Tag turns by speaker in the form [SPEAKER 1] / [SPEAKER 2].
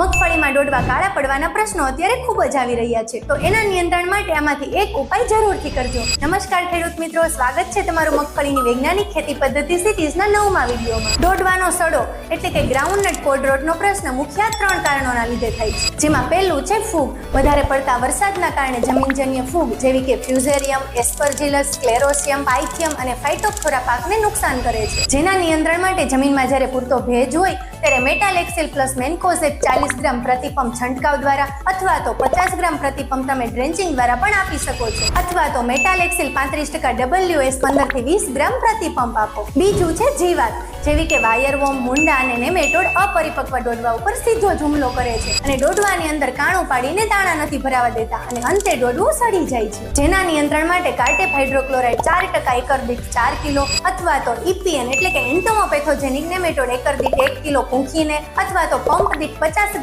[SPEAKER 1] મગફળીમાં ડોડવા કાળા પડવાના પ્રશ્નો અત્યારે ખૂબ જ આવી રહ્યા છે. તો એના નિયંત્રણ માટે આમાંથી એક ઉપાય જરૂરથી કરજો. નમસ્કાર, ખેડૂત મિત્રો. સ્વાગત છે તમારું મગફળીની વૈજ્ઞાનિક ખેતી પદ્ધતિ સિટીઝના નવમાં વિડીયોમાં. ડોડવાનો સડો એટલે કે ગ્રાઉન્ડનટ કોડ રોટનો પ્રશ્ન મુખ્ય ત્રણ કારણોના લીધે થાય છે. જેમાં પહેલું છે ફૂગ. વધારે પડતા વરસાદના કારણે જમીનજન્ય ફૂગ જેવી કે ફ્યુઝેરિયમ એસ્પરજિલસ ક્લેરોસિયમ પાઇથિયમ અને ફાઇટોફથોરા પાકને નુકસાન કરે છે. જેના નિયંત્રણ માટે જમીનમાં જ્યારે પૂરતો ભેજ હોય, ત્યારે મેટાલેક્સિલ પ્લસ મેન્કોઝેપ ચાલીસ ગ્રામ પ્રતિ પંપ છંટકાવ દ્વારા અથવા તો પચાસ ગ્રામ પ્રતિ પંપ તમે ડ્રેન્ચિંગ દ્વારા પણ આપી શકો છો. અથવા તો મેટાલેક્સિલ પાંત્રીસ ટકા ડબલ્યુએસ પંદરથી વીસ ગ્રામ પ્રતિ પંપ આપો. બીજું છે જીવાત, જેવી કે વાયરવોમ મુંડા અને નેમેટોડ અપરિપક્વ ડોડવા ઉપર સીધો જ હુમલો કરે છે અને ડોડવાની અંદર કાણું પાડીને દાણા નથી ભરાવા દેતા અને અંતે ડોડવું સડી જાય છે. જેના નિયંત્રણ માટે કાર્ટેપ હાઇડ્રોક્લોરાઇડ ચાર ટકા એકર દીઠ ચાર કિલો અથવા તો ઇપીએન એટલે કે એન્ટોમોપેથોજેનિક નેમેટોડ એકર દીઠ એક કિલો કૂંખીને અથવા તો પંપ દીઠ પચાસ